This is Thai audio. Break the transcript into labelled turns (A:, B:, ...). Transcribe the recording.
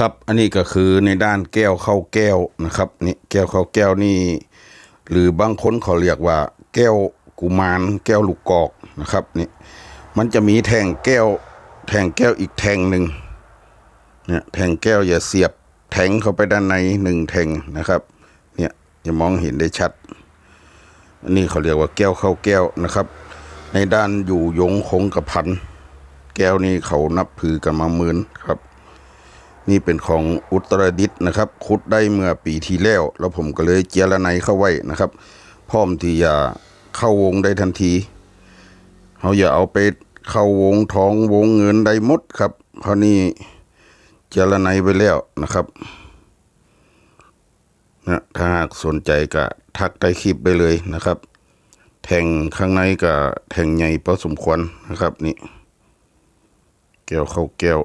A: ครับอันนี้ก็คือในด้านแก้วเข้าแก้วนะครับนี่แก้วเข้าแก้วนี่ หรือบางคนเขาเรียกว่า แก้วกุมารแก้วลูกกอกนะครับนี่มันจะมีแทงแก้ว แทงแก้วอีกแทงหนึ่งเนี่ยแทงแก้วอย่าเสียบแทงเข้าไปด้านในหนึ่งแทงนะครับ เนี่ยจะมองเห็นได้ชัดอันนี้เขาเรียกว่าแก้วเข้าแก้วนะครับ ในด้านอยู่ยงคงกระพันแก้วนี่เขานับถือกันมาหมื่นครับ นี่เป็นของอุตรดิตถ์นะครับ ขุดได้เมื่อปีที่แล้ว แล้วผมก็เลยเจียระไนเข้าไว้นะครับ พร้อมที่จะเข้าวงได้ทันทีเขาอย่าเอาไปเข้าวงท้องวงเงินได้หมดครับเพราะนี่เจียระไนไปแล้วนะครับนะถ้าหากสนใจก็ทักใต้คลิปไปเลยนะครับ แทงข้างในก็แทงใหญ่พอสมควรนะครับนี่ แก้วเข้าแก้ว